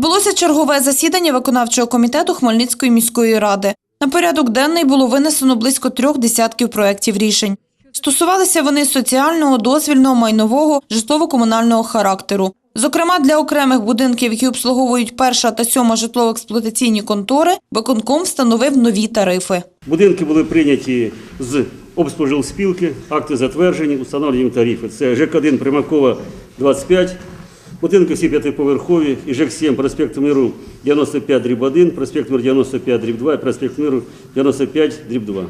Відбулося чергове засідання виконавчого комітету Хмельницької міської ради. На порядок денний було винесено близько трьох десятків проєктів рішень. Стосувалися вони соціального, дозвільного, майнового, житлово-комунального характеру. Зокрема, для окремих будинків, які обслуговують перша та сьома житлово-експлуатаційні контори, виконком встановив нові тарифи. Будинки були прийняті з обспоживспілки, акти затверджені, установлені тарифи. Це ЖЕК-1 Примакова 25, будинки всі п'ятиповерхові, і ЖЕК-7 проспект Миру 95 дріб 1, проспект Миру 95 дріб 2 і проспект Миру 95 дріб 2.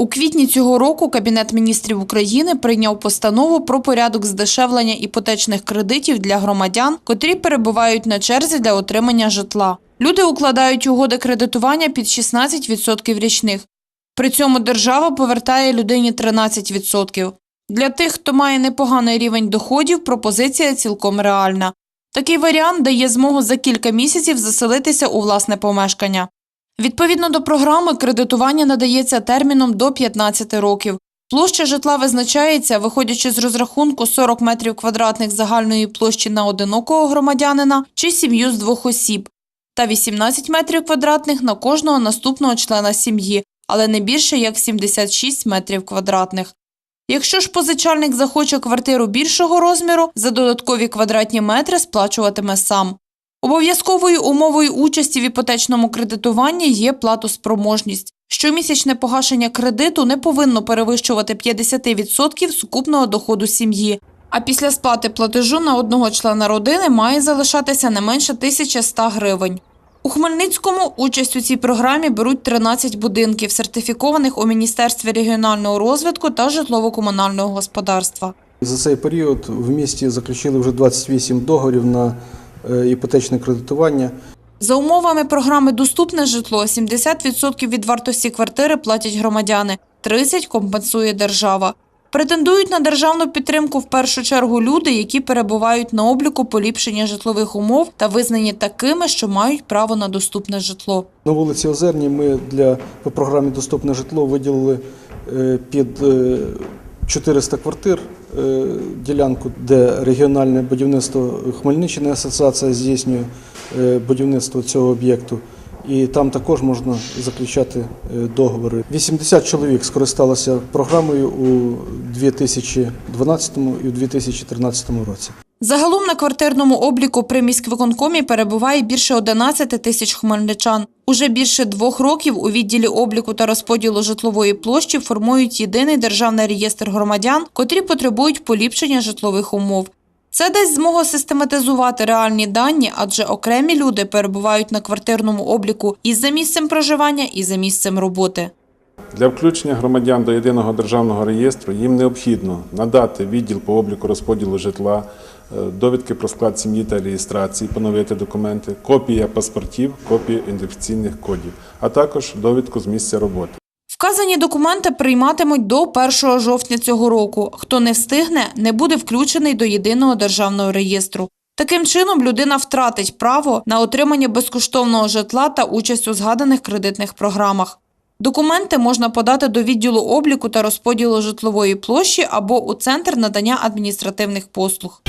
У квітні цього року Кабінет міністрів України прийняв постанову про порядок здешевлення іпотечних кредитів для громадян, котрі перебувають на черзі для отримання житла. Люди укладають угоди кредитування під 16% річних. При цьому держава повертає людині 13%. Для тих, хто має непоганий рівень доходів, пропозиція цілком реальна. Такий варіант дає змогу за кілька місяців заселитися у власне помешкання. Відповідно до програми, кредитування надається терміном до 15 років. Площа житла визначається, виходячи з розрахунку 40 метрів квадратних загальної площі на одинокого громадянина чи сім'ю з двох осіб, та 18 метрів квадратних на кожного наступного члена сім'ї, але не більше як 76 метрів квадратних. Якщо ж позичальник захоче квартиру більшого розміру, за додаткові квадратні метри сплачуватиме сам. Обов'язковою умовою участі в іпотечному кредитуванні є платоспроможність. Щомісячне погашення кредиту не повинно перевищувати 50% сукупного доходу сім'ї. А після сплати платежу на одного члена родини має залишатися не менше 1100 гривень. У Хмельницькому участь у цій програмі беруть 13 будинків, сертифікованих у Міністерстві регіонального розвитку та житлово-комунального господарства. За цей період в місті заключили вже 28 договорів на е, іпотечне кредитування. За умовами програми Доступне житло 70% від вартості квартири платять громадяни, 30% компенсує держава. Претендують на державну підтримку в першу чергу люди, які перебувають на обліку поліпшення житлових умов та визнані такими, що мають право на доступне житло. На вулиці Озерній ми для по програмі Доступне житло виділили е, під е, 400 квартир е, ділянку, де регіональне будівництво Хмельниччини асоціація здійснює е, будівництво цього об'єкту. І там також можна заключати е, договори. 80 чоловік скористалося програмою у 2012 і у 2013 році. Загалом на квартирному обліку при міськвиконкомі перебуває більше 11 тисяч хмельничан. Уже більше двох років у відділі обліку та розподілу житлової площі формують єдиний державний реєстр громадян, котрі потребують поліпшення житлових умов. Це дасть змогу систематизувати реальні дані, адже окремі люди перебувають на квартирному обліку і за місцем проживання, і за місцем роботи. Для включення громадян до єдиного державного реєстру їм необхідно надати відділ по обліку розподілу житла, е, довідки про склад сім'ї та реєстрації, поновити документи, копія паспортів, копія ідентифікаційних кодів, а також довідку з місця роботи. Вказані документи прийматимуть до 1 жовтня цього року. Хто не встигне, не буде включений до єдиного державного реєстру. Таким чином, людина втратить право на отримання безкоштовного житла та участь у згаданих кредитних програмах. Документи можна подати до відділу обліку та розподілу житлової площі або у центр надання адміністративних послуг.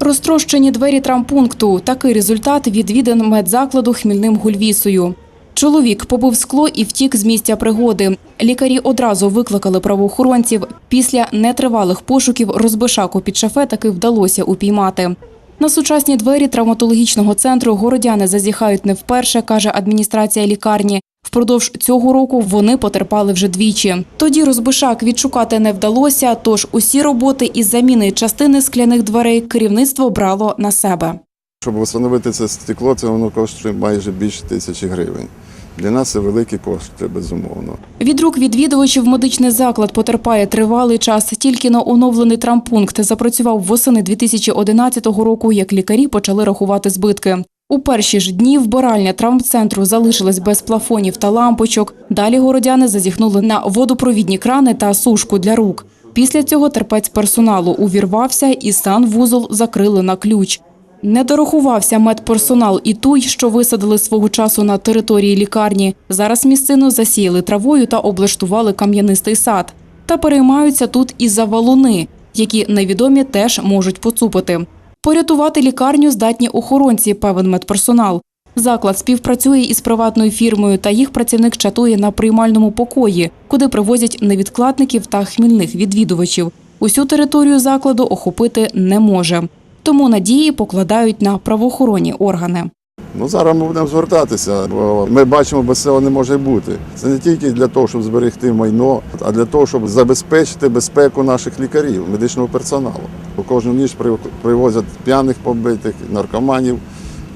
Розтрощені двері травмпункту. Такий результат відвідин медзакладу хмільним гульвісою. Чоловік побив скло і втік з місця пригоди. Лікарі одразу викликали правоохоронців. Після нетривалих пошуків розбишаку під шафе таки вдалося упіймати. На сучасні двері травматологічного центру городяни зазіхають не вперше, каже адміністрація лікарні. Впродовж цього року вони потерпали вже двічі. Тоді розбишак відшукати не вдалося, тож усі роботи із заміни частини скляних дверей керівництво брало на себе. Щоб встановити це стекло, це воно коштує майже більше тисячі гривень. Для нас це великі кошти, безумовно. Від рук відвідувачів медичний заклад потерпає тривалий час. Тільки на оновлений травмпункт запрацював восени 2011 року, як лікарі почали рахувати збитки. У перші ж дні вбиральня травмцентру залишилась без плафонів та лампочок. Далі городяни зазіхнули на водопровідні крани та сушку для рук. Після цього терпець персоналу увірвався і санвузол закрили на ключ. Не дорахувався медперсонал і той, що висадили свого часу на території лікарні. Зараз місцину засіяли травою та облаштували кам'янистий сад. Та переймаються тут і за валуни. які невідомі теж можуть поцупити. Порятувати лікарню здатні охоронці, певен медперсонал. Заклад співпрацює із приватною фірмою, та їх працівник чатує на приймальному покої, куди привозять невідкладників та хмільних відвідувачів. Усю територію закладу охопити не може. Тому надії покладають на правоохоронні органи. Ну, зараз ми будемо звертатися, бо ми бачимо, без цього не може бути. Це не тільки для того, щоб зберегти майно, а для того, щоб забезпечити безпеку наших лікарів, медичного персоналу. Кожну ніч привозять п'яних побитих, наркоманів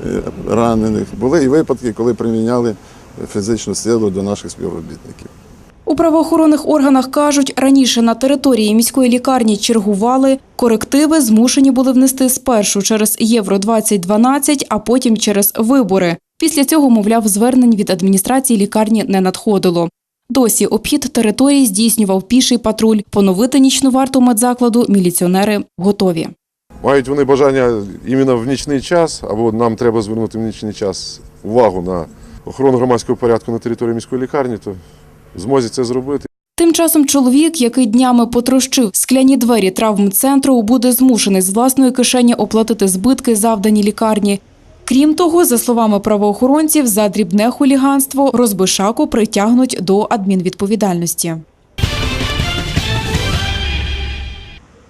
е, ранених. Були і випадки, коли приміняли фізичну силу до наших співробітників. Правоохоронних органах кажуть, раніше на території міської лікарні чергували, корективи змушені були внести спершу через Євро 2012, а потім через вибори. Після цього, мовляв, звернень від адміністрації лікарні не надходило. Досі обхід території здійснював піший патруль. Поновити нічну варту медзакладу міліціонери готові. Мають вони бажання іменно в нічний час, або нам треба звернути в нічний час увагу на охорону громадського порядку на території міської лікарні, то змозі це зробити. Тим часом чоловік, який днями потрощив скляні двері травмцентру, буде змушений з власної кишені оплатити збитки, завдані лікарні. Крім того, за словами правоохоронців, за дрібне хуліганство розбишаку притягнуть до адмінвідповідальності.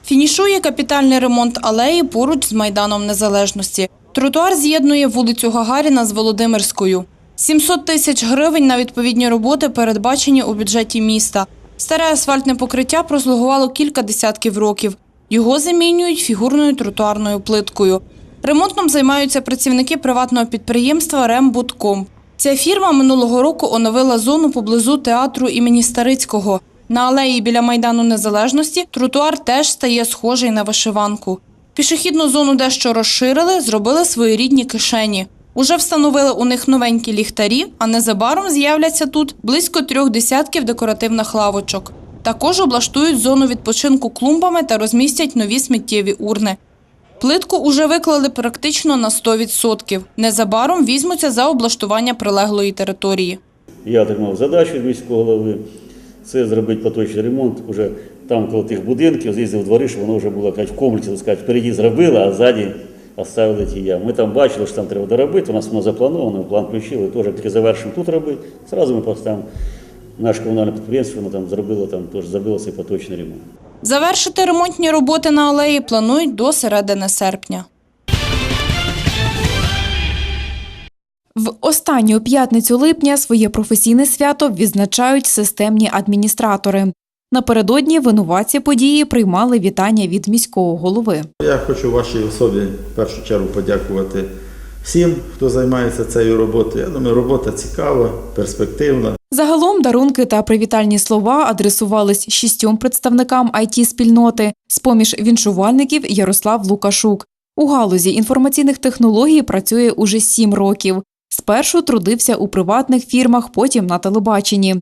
Фінішує капітальний ремонт алеї поруч з Майданом Незалежності. Тротуар з'єднує вулицю Гагаріна з Володимирською. 700 тисяч гривень на відповідні роботи передбачені у бюджеті міста. Старе асфальтне покриття прослугувало кілька десятків років. Його замінюють фігурною тротуарною плиткою. Ремонтом займаються працівники приватного підприємства «Рембудком». Ця фірма минулого року оновила зону поблизу театру імені Старицького. На алеї біля Майдану Незалежності тротуар теж стає схожий на вишиванку. Пішохідну зону дещо розширили, зробили своєрідні кишені. Уже встановили у них новенькі ліхтарі, а незабаром з'являться тут близько трьох десятків декоративних лавочок. Також облаштують зону відпочинку клумбами та розмістять нові сміттєві урни. Плитку уже виклали практично на 100%. Незабаром візьмуться за облаштування прилеглої території. Я отримав задачу від міського голови. Це зробити поточний ремонт уже там коло тих будинків, з'їздив в двори, щоб воно вже було кажуть, в комплексі, так сказати, впереді зробили, а ззаді оставили ті ями. Ми там бачили, що там треба доробити, у нас воно заплановано, план включили, теж тільки завершимо тут робити. Зразу ми поставимо наше комунальне підприємство, воно там зробило, там теж зробило цей поточний ремонт. Завершити ремонтні роботи на алеї планують до середини серпня. В останню п'ятницю липня своє професійне свято відзначають системні адміністратори. Напередодні винуватці події приймали вітання від міського голови. Я хочу вашій особі в першу чергу подякувати всім, хто займається цією роботою. Я думаю, робота цікава, перспективна. Загалом дарунки та привітальні слова адресувались шістьом представникам it спільноти з-поміж віншувальників Ярослав Лукашук. У галузі інформаційних технологій працює уже сім років. Спершу трудився у приватних фірмах, потім на телебаченні.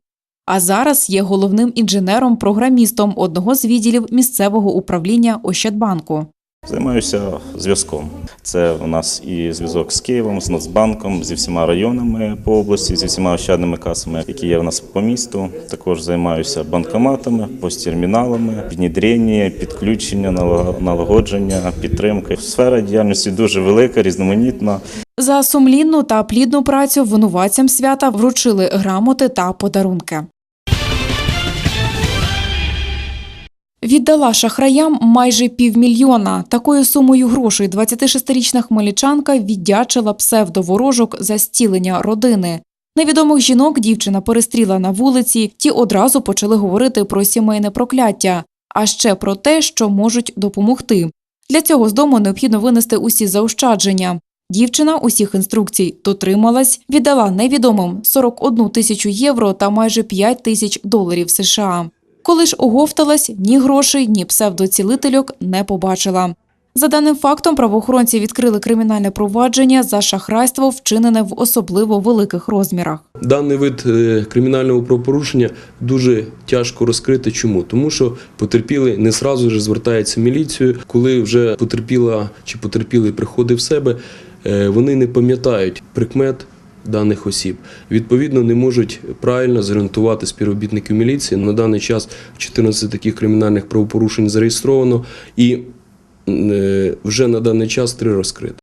А зараз є головним інженером-програмістом одного з відділів місцевого управління Ощадбанку. Займаюся зв'язком. Це у нас і зв'язок з Києвом, з Нацбанком, зі всіма районами по області, зі всіма ощадними касами, які є у нас по місту. Також займаюся банкоматами, посттерміналами, внедрення, підключення, налаг- налагодження, підтримки. Сфера діяльності дуже велика, різноманітна. За сумлінну та плідну працю винуватцям свята вручили грамоти та подарунки. Віддала шахраям майже півмільйона. Такою сумою грошей 26-річна хмельничанка віддячила псевдоворожок за стілення родини. Невідомих жінок дівчина перестріла на вулиці, ті одразу почали говорити про сімейне прокляття, а ще про те, що можуть допомогти. Для цього з дому необхідно винести усі заощадження. Дівчина усіх інструкцій дотрималась, віддала невідомим 41 тисячу євро та майже 5 тисяч доларів США. Коли ж оговталась, ні грошей, ні псевдоцілительок не побачила. За даним фактом, правоохоронці відкрили кримінальне провадження за шахрайство, вчинене в особливо великих розмірах. Даний вид е, кримінального правопорушення дуже тяжко розкрити. Чому? Тому що потерпілий не сразу ж звертається в міліцію. Коли вже потерпіла чи потерпілий приходить в себе, е, вони не пам'ятають прикмет даних осіб. Відповідно, не можуть правильно зорієнтувати співробітників міліції. На даний час 14 таких кримінальних правопорушень зареєстровано і е, вже на даний час три розкрито.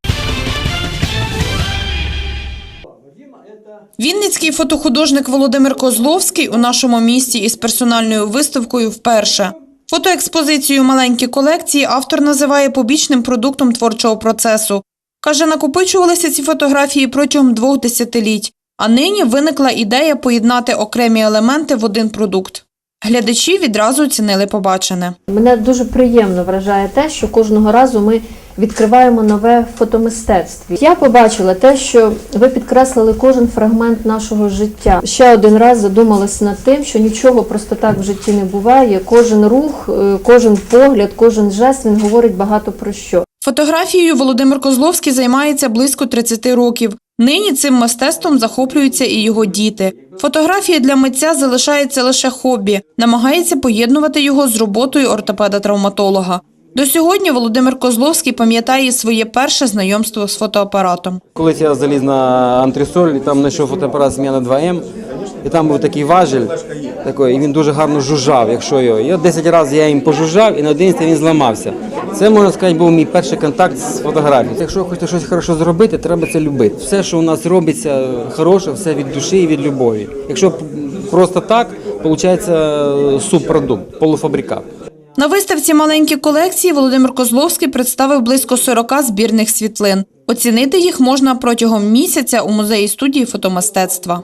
Вінницький фотохудожник Володимир Козловський у нашому місті із персональною виставкою вперше. Фотоекспозицію маленькі колекції автор називає побічним продуктом творчого процесу. Каже, накопичувалися ці фотографії протягом двох десятиліть, а нині виникла ідея поєднати окремі елементи в один продукт. Глядачі відразу оцінили побачене. Мене дуже приємно вражає те, що кожного разу ми відкриваємо нове в фотомистецтві. Я побачила те, що ви підкреслили кожен фрагмент нашого життя. Ще один раз задумалася над тим, що нічого просто так в житті не буває. Кожен рух, е, кожен погляд, кожен жест він говорить багато про що. Фотографією Володимир Козловський займається близько 30 років. Нині цим мистецтвом захоплюються і його діти. Фотографія для митця залишається лише хобі, намагається поєднувати його з роботою ортопеда-травматолога. До сьогодні Володимир Козловський пам'ятає своє перше знайомство з фотоапаратом. Колись я заліз на антресоль там знайшов фотоапарат з на 2М, і там був такий важіль, такий, і він дуже гарно жужжав, якщо його. І от 10 разів я їм пожужжав, і на 11 він зламався. Це, можна сказати, був мій перший контакт з фотографією. Якщо хочете щось хороше зробити, треба це любити. Все, що у нас робиться хороше, все від душі і від любові. Якщо просто так, виходить субпродукт, полуфабрикат. На виставці маленькі колекції Володимир Козловський представив близько 40 збірних світлин. Оцінити їх можна протягом місяця у музеї студії фотомистецтва.